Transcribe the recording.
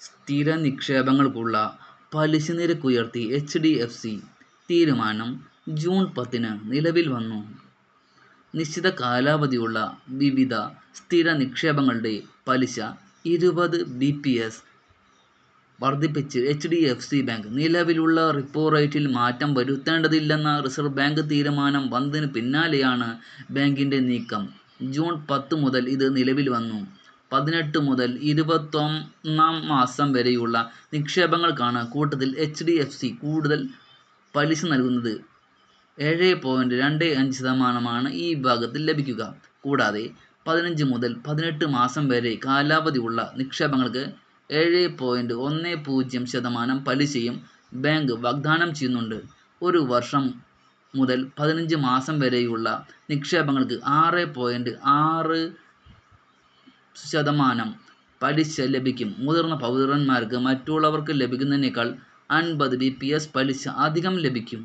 സ്ഥിര നിക്ഷേപങ്ങൾക്കുള്ള പലിശ നിരക്ക് ഉയർത്തി എച്ച് ഡി എഫ് സി തീരുമാനം ജൂൺ പത്തിന് നിലവിൽ വന്നു. നിശ്ചിത കാലാവധിയുള്ള വിവിധ സ്ഥിര നിക്ഷേപങ്ങളുടെ പലിശ ഇരുപത് എസ് വർദ്ധിപ്പിച്ച് H D F C bank നിലവിലുള്ള റിപ്പോ റേറ്റിൽ മാറ്റം വരുത്തേണ്ടതില്ലെന്ന റിസർവ് ബാങ്ക് തീരുമാനം വന്നതിന് പിന്നാലെയാണ് ബാങ്കിന്റെ നീക്കം. ജൂൺ പത്ത് മുതൽ ഇത് നിലവിൽ വന്നു. പതിനെട്ട് മുതൽ ഇരുപത്തൊന്നാം മാസം വരെയുള്ള നിക്ഷേപങ്ങൾക്കാണ് കൂട്ടത്തിൽ എച്ച് ഡി എഫ് സി കൂടുതൽ പലിശ നൽകുന്നത്. ഏഴ് പോയിന്റ് രണ്ട് അഞ്ച് ശതമാനമാണ് ഈ വിഭാഗത്തിൽ ലഭിക്കുക. കൂടാതെ പതിനഞ്ച് മുതൽ പതിനെട്ട് മാസം വരെ കാലാവധിയുള്ള നിക്ഷേപങ്ങൾക്ക് ഏഴ് പോയിന്റ് ഒന്ന് പൂജ്യം ശതമാനം പലിശയും ബാങ്ക് വാഗ്ദാനം ചെയ്യുന്നുണ്ട്. ഒരു വർഷം മുതൽ പതിനഞ്ച് മാസം വരെയുള്ള നിക്ഷേപങ്ങൾക്ക് ആറ് പോയിന്റ് ആറ് ശതമാനം പലിശ ലഭിക്കും. മുതിർന്ന പൗരന്മാർക്ക് മറ്റുള്ളവർക്ക് ലഭിക്കുന്നതിനേക്കാൾ അൻപത് ബി പി എസ് പലിശ അധികം ലഭിക്കും.